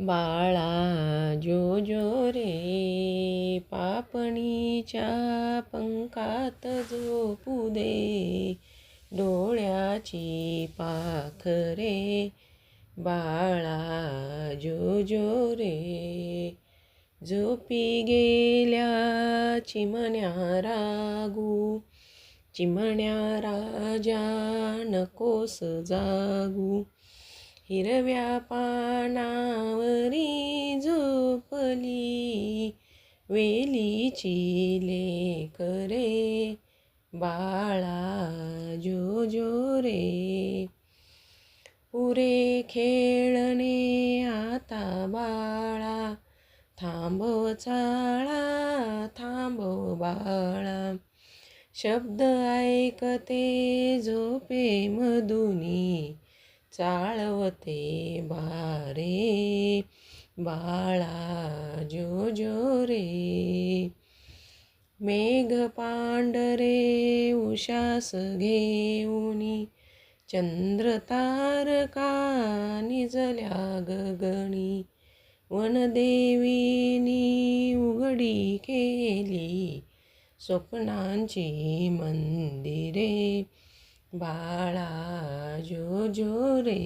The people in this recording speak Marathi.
बाळा जो जो रे पापणीच्या पंखात झोपू दे. डोळ्याची पाखरे बाळा जो जो रे झोपी गेल्या चिमण्या रागू. चिमण्या राजा नकोस जागू. हिरव्या पानावरी झोपली वेलीची लेकरे बाळा जो जो रे पुरे खेळणे आता बाळा थांबव चाळा थांबव बाळा. शब्द ऐकते झोपे मधुनी चाळवते बारे बाळा जो जो रे मेघ पांढरे उशास घेऊनी चंद्र तारका निजल्या गगणी वनदेवीनी उघडी केली स्वप्नांची मंदिरे. बाळा जो जो रे.